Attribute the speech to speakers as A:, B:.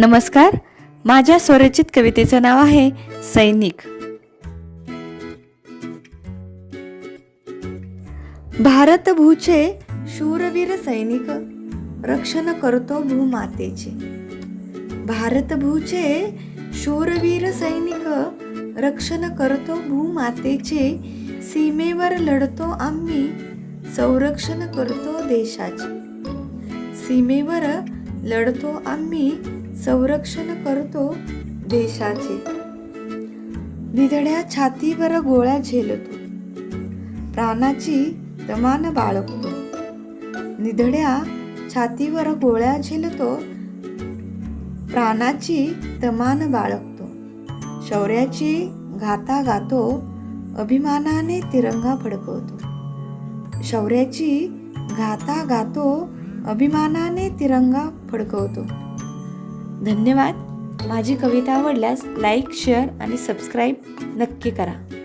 A: नमस्कार माझ्या स्वरचित कवितेचं नाव आहे सैनिक. भारत भूचे शूरवीर सैनिक रक्षण करतो भूमातेचे भारत भूचे शूरवीर सैनिक रक्षण करतो भूमातेचे सीमेवर लढतो आम्ही संरक्षण करतो देशाचे. सीमेवर लढतो आम्ही संरक्षण करतो देशाचे. निधड्या छातीवर गोळ्या झेलतो. प्राणाची तमान बाळगतो. निधड्या छातीवर गोळ्या झेलतो. प्राणाची तमान बाळगतो. शौर्याची घाता गातो. अभिमानाने तिरंगा फडकवतो. शौर्याची घाता गातो. अभिमानाने तिरंगा फडकवतो. धन्यवाद. माझी कविता आवडल्यास लाईक शेअर आणि सबस्क्राईब नक्की करा.